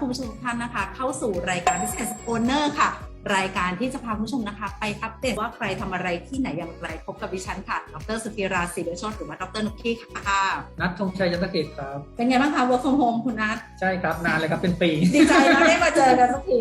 คุณผู้ชมทุกท่านนะคะ เข้าสู่รายการ Business Owner ค่ะ รายการที่จะพาคุณผู้ชมนะคะ ไปอัปเดตว่าใครทำอะไรที่ไหนอย่างไรพบกับดิฉันค่ะ ดรสุกีราศีเดชโชตหรือว่าดรนุกกี้ค่ะ นัทธงชัยยันตเกตครับ เป็นไงบ้างคะ work from home คุณนัท ใช่ครับ นานเลยครับ เป็นปี ดีใจนะได้มาเจอกันสักที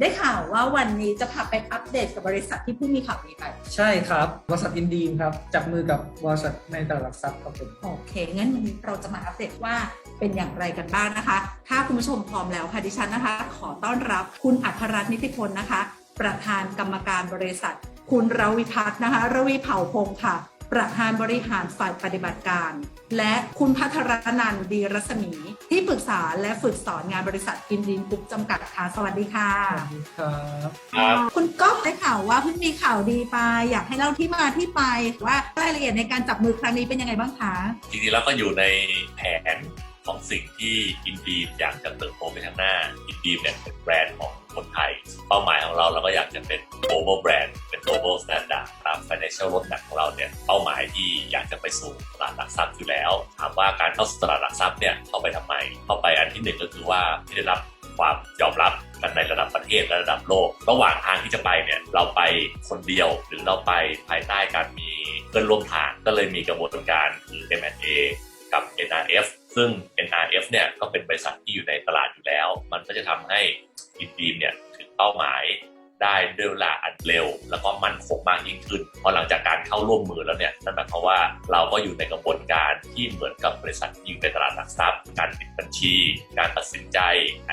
ได้ข่าวว่าวันนี้จะพาไปอัปเดตกับบริษัทที่เพิ่งมีข่าวดีไป ใช่ครับ บริษัทอินดีมครับ จับมือกับบริษัทในตลาดหลักทรัพย์ครับผม โอเค งั้นวันนี้เราจะมาอัปเดตว่า เป็นอย่างไรกันบ้างนะคะ ถ้าคุณผู้ชมพร้อมแล้วค่ะดิฉันนะคะ ขอต้อนรับคุณอัครรัตน์นิติพลนะคะ ประธานกรรมการบริษัท คุณรวิพัฒน์นะคะรวีเผ่าพงศ์ค่ะ ประธานบริหารฝ่ายปฏิบัติการ และคุณพัทรนันท์ดีรัศมี ที่ปรึกษาและฝึกสอนงานบริษัทอินดินกรุ๊ปจำกัดค่ะ สวัสดีค่ะสวัสดีครับครับคุณก๊อฟได้ข่าวว่าเพิ่งมีข่าวดีไป อยากให้เล่าที่มาที่ไปว่ารายละเอียดในการจับมือครั้งนี้เป็นยังไงบ้างคะ จริงๆแล้วก็อยู่ในแผน ของสิ่งที่อินดีมอยากจะเติบโตไปข้างหน้าอินดีมเนี่ยเป็นแบรนด์ของคนไทย เป้าหมายของเราเราก็อยากจะเป็น global brand เป็น global standard ตาม financial roadmap ของเราเนี่ยเป้าหมายที่อยากจะไปสู่ตลาดหลักทรัพย์อยู่แล้ว ถามว่าการเข้าสู่ตลาดหลักทรัพย์เนี่ยเข้าไปทำไม เข้าไปอันที่หนึ่งก็คือว่าที่ได้รับความยอมรับกันในระดับประเทศและระดับโลก ระหว่างทางที่จะไปเนี่ยเราไปคนเดียวหรือเราไปภายใต้การมีเพื่อนร่วมทางก็เลยมีกระบวนการคือ M&A กับ NRF ซึ่ง NRF เนี่ยก็เป็นบริษัทที่อยู่ในตลาดอยู่แล้ว มันก็จะทำให้อินดีมเนี่ยถึงเป้าหมายได้ด้วยเวลาอันเร็ว แล้วก็มั่นคงมากยิ่งขึ้นพอหลังจากการเข้าร่วมมือแล้วเนี่ยนั่นหมายความว่าเราก็อยู่ในกระบวนการที่เหมือนกับบริษัทที่อยู่ในตลาดหลักทรัพย์ การปิดบัญชี การตัดสินใจ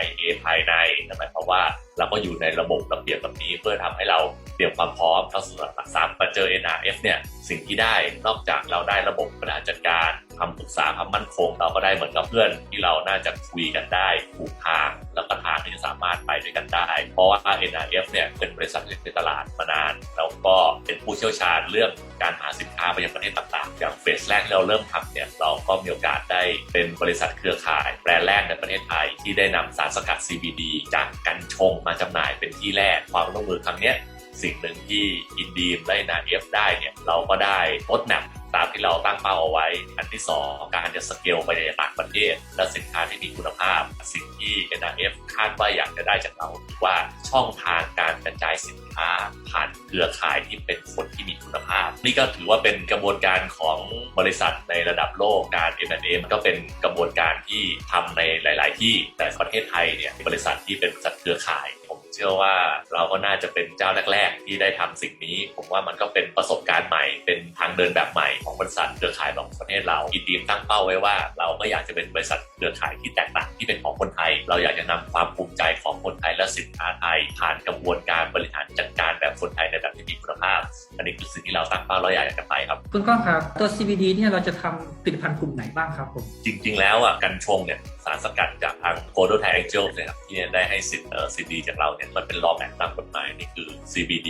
IA ภายในนั่นหมายความว่า เราก็อยู่ในระบบระเบียบแบบนี้เพื่อทำให้เราเตรียมความพร้อมเข้าสู่ตลาดหลักทรัพย์มาเจอ NRF เนี่ยสิ่งที่ได้นอกจากเราได้ระบบบริหารจัดการคำปรึกษาความมั่นคง เราก็ได้เหมือนกับเพื่อนที่เราน่าจะคุยกันได้ถูกทาง แล้วก็ทางที่จะสามารถไปด้วยกันได้ เพราะว่า NRF เนี่ยเป็นบริษัทในตลาดมานาน แล้วก็เป็น ผู้เชี่ยวชาญเรื่องการหาสินค้าไปยังประเทศต่างๆ อย่างเฟสแรกที่เราเริ่มทำเนี่ยเราก็มีโอกาสได้เป็นบริษัทเครือข่าย แบรนด์แรกในประเทศไทย ที่ได้นำสารสกัด CBD จากกัญชงมาจำหน่ายเป็นที่แรกความร่วมมือครั้งนี้สิ่งหนึ่งที่อินดีมและนาเอฟได้เนี่ยเราก็ได้รถแมพ ตามที่เราตั้งเป้าเอาไว้ อันที่ 2 การจะสเกลไปในต่างประเทศ และสินค้าที่มีคุณภาพ สิ่งที่ NRF คาดว่าอยากจะได้จากเราคือว่าช่องทางการกระจายสินค้าผ่านเครือข่ายที่เป็นคนที่มีคุณภาพ นี่ก็ถือว่าเป็นกระบวนการของบริษัทในระดับโลกการ M&A มันก็เป็นกระบวนการที่ทำในหลาย ๆ ที่แต่ประเทศไทยเนี่ยบริษัทที่เป็นบริษัทเครือข่ายผมเชื่อว่าเราก็น่าจะเป็นเจ้าแรก ๆ ที่ได้ทำสิ่งนี้ ผมว่ามันก็เป็นประสบการณ์ใหม่เป็นทางเดินแบบใหม่ บริษัทเครือข่ายของประเทศเราอีทีมตั้งเป้าไว้ว่า เราก็อยากจะเป็นบริษัทเครือข่ายที่แตกต่างที่เป็นของคนไทย เราอยากจะนำความภูมิใจของคนไทยและสินค้าไทย ผ่านกระบวนการบริหารจัดการแบบคนไทยในแบบที่มีคุณภาพอันนี้คือสิ่งที่เราตั้งเป้าเราอยากจะไปครับคุณก้องครับตัว CBD เนี่ยเราจะทำผลิตภัณฑ์กลุ่มไหนบ้างครับผมจริง ๆ แล้วอะกัญชงเนี่ยสารสกัดจากทางโ o โดไทแองเจลเนี่ยครับที่ได้ให้สิทธิ์เอ่อ CBD จากเราเนี่ยมันเป็นรอแมทตามกฎหมายนี่คือ CBD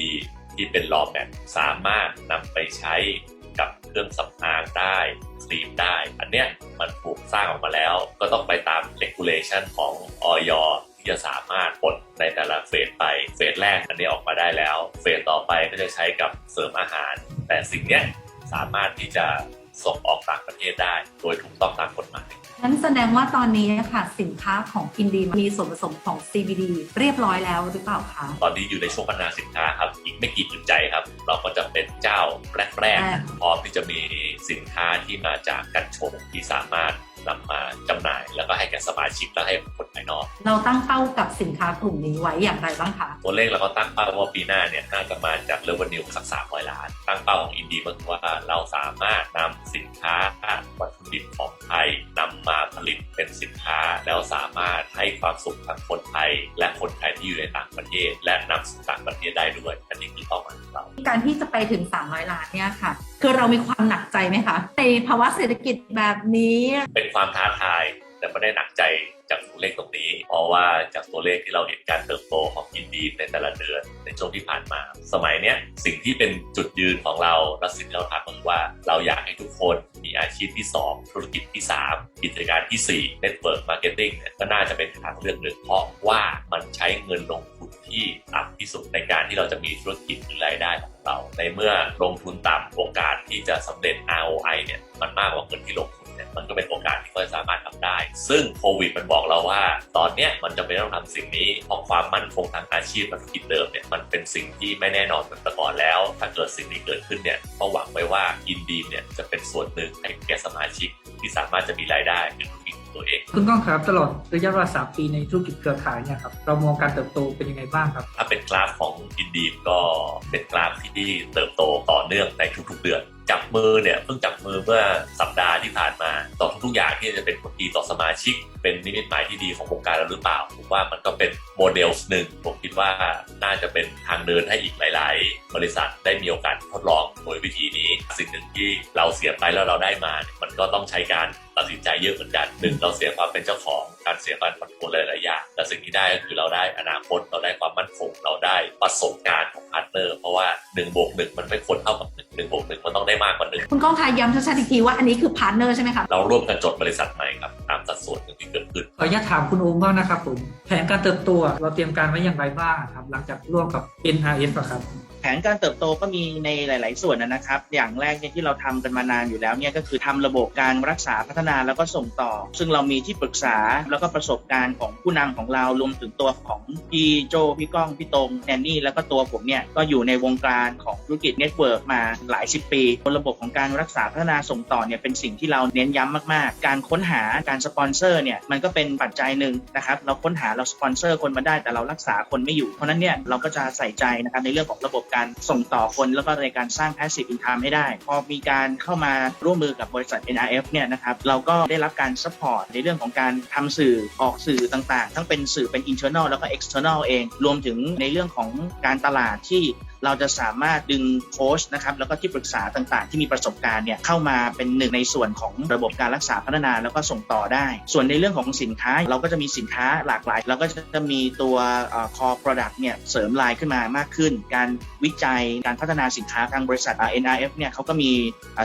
ที่เป็นรอแมทสามารถนำไปใช้ กับเครื่องสำอางได้ครีมได้ อันเนี้ยมันถูกสร้างออกมาแล้ว ก็ต้องไปตาม regulation ของออยที่จะสามารถปลดในแต่ละเฟสไป เฟสแรกอันนี้ออกมาได้แล้ว เฟสต่อไปก็จะใช้กับเสริมอาหาร แต่สิ่งเนี้ยสามารถที่จะส่งออกต่างประเทศได้ โดยถูกต้องตามกฎหมาย นั้นแสดงว่าตอนนี้ค่ะสินค้าของอินดีมีส่วนผสมของ CBD เรียบร้อยแล้วหรือเปล่าคะตอนนี้อยู่ในช่วงพัฒนาสินค้าครับอีกไม่กี่จุดใจครับ เราก็จะเป็นเจ้าแรกอ่าๆพร้อมที่จะมีสินค้าที่มาจากกัญชงที่สามารถ นำมาจำหน่าย แล้วก็ให้แก่สมาชิกและให้คนภายนอก เราตั้งเป้ากับสินค้ากลุ่มนี้ไว้อย่างไรบ้างคะตัวเลขเราก็ตั้งเป้าว่าปีหน้าเนี่ยน่าจะมาจากเรเวนิวสักสามร้อยล้าน ตั้งเป้าของอินดีก็คือว่าเราสามารถนำสินค้าวัตถุดิบของไทยนำมาผลิตเป็นสินค้า แล้วสามารถให้ความสุขกับคนไทย และคนไทยที่อยู่ในต่างประเทศ และนำสู่ต่างประเทศได้ด้วยอันนี้คือเป้าหมายของเราการที่จะไปถึง300ล้านเนี่ยค่ะ คือเรามีความหนักใจไหมคะในภาวะเศรษฐกิจแบบนี้เป็นความท้าทายแต่ไม่ได้หนักใจจากตัวเลขตรงนี้ เพราะว่าจากตัวเลขที่เราเห็นการเติบโตของอินดีในแต่ละเดือนในช่วงที่ผ่านมา สมัยเนี้ยสิ่งที่เป็นจุดยืนของเราและสิ่งที่เราทำก็คือว่า เราอยากให้ทุกคนมีอาชีพที่ 2 ธุรกิจที่ 3 กิจการที่ 4 Network Marketing เนี่ยก็น่าจะเป็นทางเลือกหนึ่งเพราะว่ามันใช้เงินลงทุนที่ต่ ที่สุดในการที่เราจะมีธุรกิจหรือรายได้ของเรา ในเมื่อลงทุนต่ำโอกาสที่จะสำเร็จ ROI เนี่ยมันมากกว่าเงินที่ลงทุนเนี่ยมันก็เป็นโอกาสที่เขาสามารถทำได้ ซึ่งโควิดมันบอกเราว่า ตอนเนี้ยมันจะไม่ต้องทำสิ่งนี้เพราะความมั่นคงทางอาชีพธุรกิจเดิมเนี่ยมันเป็นสิ่งที่ไม่แน่นอนเหมือนแต่ก่อนแล้ว ถ้าเกิดสิ่งนี้เกิดขึ้นเนี่ยก็หวังไว้ว่าอินดีเนี่ยจะเป็นส่วนหนึ่งให้แก่สมาชิกที่สามารถจะมีรายได้ เป็นธุรกิจของตัวเอง คุณก้องครับตลอดระยะเวลาสามปีในธุรกิจเครือข่ายเนี่ยครับเรามองการเติบโตเป็นยังไงบ้างครับ ถ้าเป็นกราฟของอินดีมก็เป็นกราฟที่เติบโตต่อเนื่องในทุกๆเดือนจับมือเนี่ยเพิ่งจับมือเมื่อสัปดาห์ที่ผ่านมา ต่อทุกๆอย่างที่จะเป็นผลดีต่อสมาชิก เป็นนิมิตหมายที่ดีของวงการเราหรือเปล่าผมว่ามันก็เป็นโมเดลหนึ่งผมคิดว่าน่าจะเป็นทางเดินให้อีกหลาย ๆ บริษัทได้มีโอกาสทดลองโดยวิธีนี้ สิ่งหนึ่งที่เราเสียไปแล้วเราได้มาเนี่ยมันก็ต้องใช้การ ตัดสินใจเยอะเหมือนกันหนึ่งเราเสียความเป็นเจ้าของการเสียการผ่อนปลนหลายๆอย่างแต่สิ่งที่ได้ก็คือเราได้อนาคตเราได้ความมั่นคงเราได้ประสบการณ์ของพาร์ทเนอร์ เพราะว่า1บวก1มันไม่ควรเท่ากับ1 1บวก1มันต้องได้มากกว่า1คุณก้องคะย้ำชัดๆอีกทีว่าอันนี้คือพาร์ทเนอร์ใช่ไหมคะเราร่วมกันจดบริษัทใหม่ครับตามสัดส่วนหนึ่งที่เกิดขึ้นขออนุญาตถามคุณโอมบ้างนะครับผมแผนการเติบโตเราเตรียมการไว้อย่างไรบ้างครับหลังจากร่วมกับ NRF อะครับแผนการเติบโตก็มีในหลาย ๆ ส่วนนะครับ อย่างแรกเนี่ยที่เราทำกันมานานอยู่แล้วเนี่ยก็คือทำระบบการรักษาพัฒนาแล้วก็ส่งต่อ ซึ่งเรามีที่ปรึกษาแล้วก็ประสบการณ์ของผู้นำของเรารวมถึงตัวของพี่โจพี่ก้องพี่ตรงแนนนี่แล้วก็ตัวผมเนี่ยก็อยู่ในวงการของ ธุรกิจเน็ตเวิร์กมาหลายสิบปีบนระบบของการรักษาพัฒนาส่งต่อเนี่ยเป็นสิ่งที่เราเน้นย้ำมากๆ การค้นหาการสปอนเซอร์เนี่ยมันก็เป็นปัจจัยหนึ่งนะครับเราค้นหาเราสปอนเซอร์คนมาได้แต่เรารักษาคนไม่อยู่ เพราะนั้นเนี่ยเราก็จะใส่ใจนะครับในเรื่องของระบบการส่งต่อคนแล้วก็ในการสร้าง passive income ให้ได้ พอมีการเข้ามาร่วมมือกับบริษัท NRF เนี่ยนะครับเราก็ได้รับการ support ในเรื่องของการทำสื่อออกสื่อต่างๆ ทั้งเป็นสื่อเป็น internal แล้วก็ external เอง รวมถึงในเรื่องของการตลาดที่ เราจะสามารถดึงโค้ชนะครับแล้วก็ที่ปรึกษาต่างๆ ที่มีประสบการณ์เนี่ยเข้ามาเป็นหนึ่งในส่วนของระบบการรักษาพัฒนาแล้วก็ส่งต่อได้ ส่วนในเรื่องของสินค้าเราก็จะมีสินค้าหลากหลาย เราก็จะมีตัวเอ่อ core product เนี่ยเสริมลายขึ้นมามากขึ้น การวิจัยการพัฒนาสินค้าทางบริษัท NRF เนี่ยเขาก็มี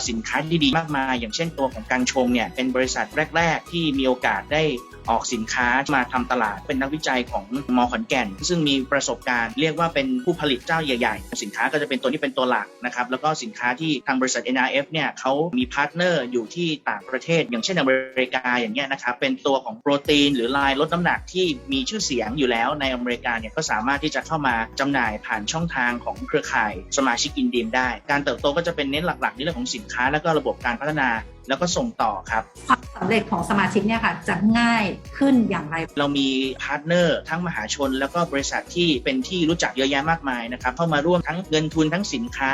สินค้าที่ดีมากมาย อย่างเช่นตัวของกังชงเนี่ยเป็นบริษัทแรก ๆ ที่มีโอกาสได้ออกสินค้ามาทำตลาดเป็นนักวิจัยของมอขอนแก่น ซึ่งมีประสบการณ์เรียกว่าเป็นผู้ผลิตเจ้าใหญ่ๆสินค้าก็จะเป็นตัวนี้เป็นตัวหลักนะครับแล้วก็สินค้าที่ทางบริษัท NRF เนี่ยเขามีพาร์ทเนอร์อยู่ที่ต่างประเทศ อย่างเช่นอเมริกาอย่างเงี้ยนะครับเป็นตัวของโปรตีน หรือลายลดน้ำหนักที่มีชื่อเสียงอยู่แล้วในอเมริกาเนี่ยก็สามารถที่จะเข้ามาจำหน่ายผ่านช่องทางของเครือข่ายสมาชิกอินดีมได้ การเติบโตก็จะเป็นเน้นหลักๆในเรื่องของสินค้าแล้วก็ระบบการพัฒนาแล้วก็ส่งต่อครับ ความสำเร็จของสมาชิกเนี่ยค่ะจะง่ายขึ้นอย่างไร เรามีพาร์ทเนอร์ทั้งมหาชน แล้วก็บริษัทที่เป็นที่รู้จักเยอะแยะมากมายนะครับเข้ามาร่วมทั้งเงินทุนทั้งสินค้า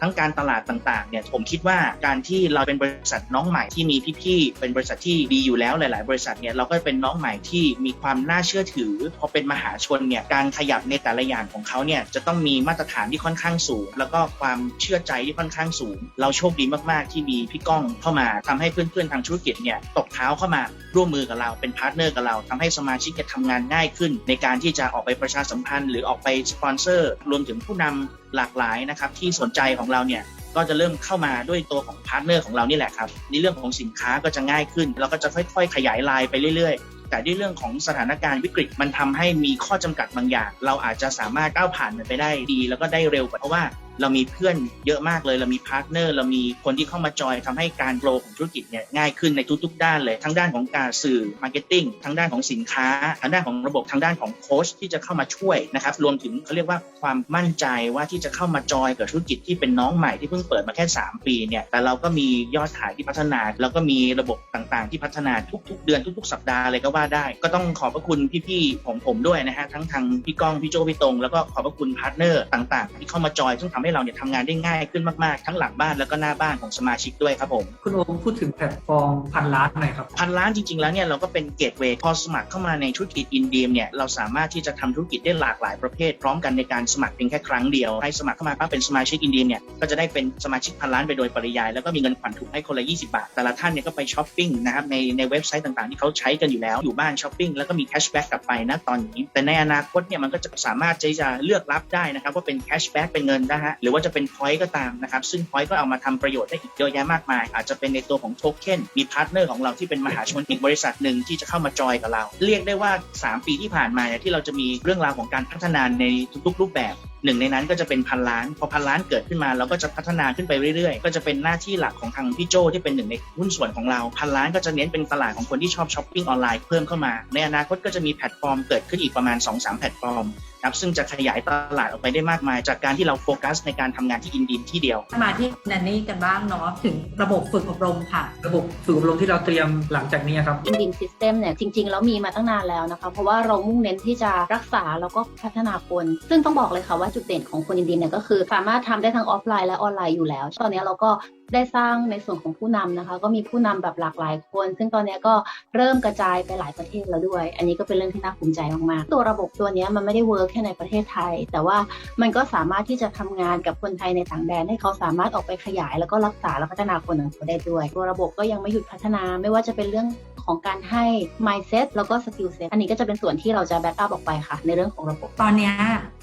ทั้งการตลาดต่างๆเนี่ยผมคิดว่าการที่เราเป็นบริษัทน้องใหม่ที่มีพี่ๆเป็นบริษัทที่ดีอยู่แล้วหลาย ๆ บริษัทเนี่ยเราก็เป็นน้องใหม่ที่มีความน่าเชื่อถือพอเป็นมหาชนเนี่ยการขยับในแต่ละอย่างของเขาเนี่ยจะต้องมีมาตรฐานที่ค่อนข้างสูง แล้วก็ความเชื่อใจที่ค่อนข้างสูง เราโชคดีมากๆ ที่มีพี่ก้องเข้ามาทำให้เพื่อนๆทางธุรกิจเนี่ยตกเท้าเข้ามาร่วมมือกับเราเป็นพาร์ทเนอร์กับเราทำให้สมาชิกจะทำงานง่ายขึ้น ในการที่จะออกไปประชาสัมพันธ์ หรือออกไปสปอนเซอร์ รวมถึงผู้นำหลากหลายนะครับที่สนใจของเราเนี่ยก็จะเริ่มเข้ามาด้วยตัวของพาร์ทเนอร์ของเรานี่แหละครับในเรื่องของสินค้าก็จะง่ายขึ้นเราก็จะค่อยๆ ขยายลายไปเรื่อยๆ แต่ด้วยเรื่องของสถานการณ์วิกฤตมันทำให้มีข้อจำกัดบางอย่าง เราอาจจะสามารถก้าวผ่านมันไปได้ดี แล้วก็ได้เร็วกว่าเพราะว่า เรามีเพื่อนเยอะมากเลย เรามีพาร์ทเนอร์เรามีคนที่เข้ามาจอยทำให้การโกลของธุรกิจเนี่ยง่ายขึ้นในทุกๆ ด้านเลย ทั้งด้านของการสื่อมาร์เก็ตติ้งทั้งด้านของสินค้าทั้งด้านของระบบทั้งด้านของโค้ชที่จะเข้ามาช่วยนะครับรวมถึงเขาเรียกว่าความมั่นใจว่าที่จะเข้ามาจอยกับธุรกิจที่เป็นน้องใหม่ที่เพิ่งเปิดมาแค่ 3 ปีเนี่ยแต่เราก็มียอดขายที่พัฒนา แล้วก็มีระบบต่างๆ ที่พัฒนาทุก ๆ เดือนทุก ๆ สัปดาห์เลยก็ว่าได้ ก็ต้องขอบพระคุณพี่ๆของผมด้วยนะฮะทั้งทางพี่ก้องพี่โจพี่ตรงแล้วก็ขอบพระคุณพาร์ทเนอร์ต่าง ๆ ที่เข้ามาจอยซึ่งทำให้เราเนี่ยทำงานได้ง่ายขึ้นมากๆ ทั้งหลังบ้านแล้วก็หน้าบ้านของสมาชิกด้วยครับผมคุณโอมพูดถึงแพลตฟอร์มพันล้านหน่อยครับพันล้านจริงๆแล้วเนี่ยเราก็เป็นเกตเวย์พอสมัครเข้ามาในธุรกิจอินดีมเนี่ยเราสามารถที่จะทำธุรกิจได้หลากหลายประเภท พร้อมกันในการสมัครเพียงแค่ครั้งเดียวให้สมัครเข้ามาปั๊บเป็นสมาชิกอินดีมเนี่ยก็จะได้เป็นสมาชิกพันล้านไปโดยปริยายแล้วก็มีเงินขวัญถุงให้คนละ 20 บาท แต่ละท่านเนี่ยก็ไปช้อปปิ้งนะครับในในเว็บไซต์ต่างๆ ที่เขาใช้กันอยู่แล้วอยู่บ้านช้อปปิ้งแล้วก็มีแคชแบ็กกลับไปนะตอนนี้แต่ในอนาคตเนี่ยมันก็จะสามารถที่จะเลือกรับได้นะครับว่าเป็นแคชแบ็กเป็นเงินนะฮะหรือว่าจะเป็นพอยต์ก็ตามนะครับ ซึ่งพอยต์ก็เอามาทำประโยชน์ได้อีกเยอะแยะมากมาย อาจจะเป็นในตัวของโทเค็นมีพาร์ทเนอร์ของเราที่เป็นมหาชนอีกบริษัทหนึ่งที่จะเข้ามาจอยกับเรา เรียกได้ว่า 3 ปีที่ผ่านมาเนี่ยที่เราจะมีเรื่องราวของการพัฒนาในทุกๆ รูปแบบหนึ่งในนั้นก็จะเป็นพันล้าน พอพันล้านเกิดขึ้นมาเราก็จะพัฒนาขึ้นไปเรื่อยๆ ก็จะเป็นหน้าที่หลักของทางพี่โจที่เป็นหนึ่งในหุ้นส่วนของเรา พันล้านก็จะเน้นเป็นตลาดของคนที่ชอบช้อปปิ้งออนไลน์เพิ่มเข้ามา ในอนาคตก็จะมีแพลตฟอร์มเกิดขึ้นอีกประมาณ 2-3 แพลตฟอร์มครับซึ่งจะขยายตลาดออกไปได้มากมาย จากการที่เราโฟกัสในการทำงานที่อินดีนที่เดียว มาที่แนนนี่กันบ้างเนาะถึงระบบฝึกอบรมค่ะ ระบบฝึกอบรมที่เราเตรียมหลังจากนี้ครับอินดินซิสเต็มเนี่ยจริงๆ แล้วมีมาตั้งนานแล้วนะคะ เพราะว่าเรามุ่งเน้นที่จะรักษาแล้วก็พัฒนาคน ซึ่งต้องบอกเลยค่ะว่าจุดเด่นของคนอินดินเนี่ยก็คือ สามารถทำได้ทั้งออฟไลน์และออนไลน์อยู่แล้วตอนนี้เราก็ ได้สร้างในส่วนของผู้นำนะคะ ก็มีผู้นำแบบหลากหลายคน ซึ่งตอนนี้ก็เริ่มกระจายไปหลายประเทศแล้วด้วย อันนี้ก็เป็นเรื่องที่น่าภูมิใจมากๆ ตัวระบบตัวนี้มันไม่ได้เวิร์กแค่ในประเทศไทย แต่ว่ามันก็สามารถที่จะทำงานกับคนไทยในต่างแดนให้เขาสามารถออกไปขยาย แล้วก็รักษาและพัฒนาคนของเขาได้ด้วย ตัวระบบก็ยังไม่หยุดพัฒนาไม่ว่าจะเป็นเรื่อง ของการให้ mindset แล้วก็ skill set อันนี้ก็จะเป็นส่วนที่เราจะแบ็กอัพออกไปค่ะ ในเรื่องของระบบ ตอนเนี้ย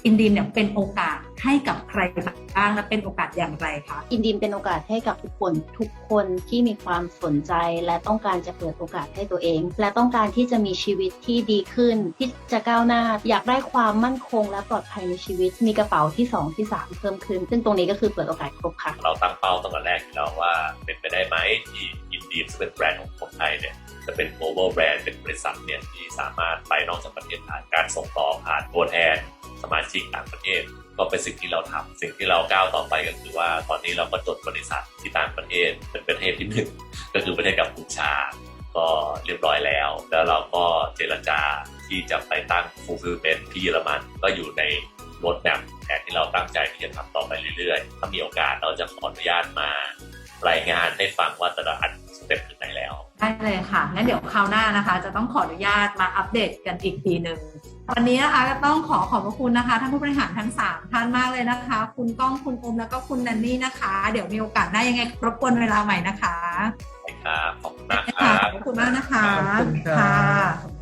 อินดีมเนี่ยเป็นโอกาสให้กับใครบ้างและเป็นโอกาสอย่างไรคะอินดีมเป็นโอกาสให้กับทุกคนทุกคนที่มีความสนใจ และต้องการจะเปิดโอกาสให้ตัวเอง และต้องการที่จะมีชีวิตที่ดีขึ้น ที่จะก้าวหน้า อยากได้ความมั่นคง และปลอดภัยในชีวิต มีกระเป๋าที่ 2 ที่ 3 เพิ่มขึ้น ซึ่งตรงนี้ก็คือเปิดโอกาสครบค่ะ เราตั้งเป้าตั้งแต่แรกอยู่แล้วว่าเป็นไปได้ไหมที่อินดีซึ่งเป็นแบรนด์ของคนไทยเนี่ย จะเป็น global brand เป็นบริษัทเนี่ยที่สามารถไปนอกจากประเทศผ่านการส่งต่อผ่านตัวแทนสมาชิกต่างประเทศ ก็เป็นสิ่งที่เราทำสิ่งที่เราก้าวต่อไปก็คือว่าตอนนี้เราก็จดบริษัทที่ต่างประเทศเป็นประเทศที่หนึ่งก็คือประเทศกัมพูชา ก็เรียบร้อยแล้ว แล้วเราก็เจรจาที่จะไปตั้ง fulfillment ที่เยอรมันก็อยู่ในรถแมพแผนที่เราตั้งใจที่จะทำต่อไปเรื่อยๆ ถ้ามีโอกาสเราจะขออนุญาตมารายงานให้ฟังว่าแต่ละอัน เต็ปถึงไหนแล้ว ได้เลยค่ะ งั้นเดี๋ยวคราวหน้านะคะ จะต้องขออนุญาตมาอัปเดตกันอีกทีหนึ่ง วันนี้นะคะก็ต้องขอขอบพระคุณนะคะท่านผู้บริหารทั้ง 3 ท่านมากเลยนะคะ คุณก้อง คุณอม แล้วก็คุณนันนี่นะคะ เดี๋ยวมีโอกาสหน้ายังไงรบกวนเวลาใหม่นะคะ ครับ ขอบคุณมากคค่ะรับขอบคุณมากนะคะ ขอบคุณครับ ค่ะ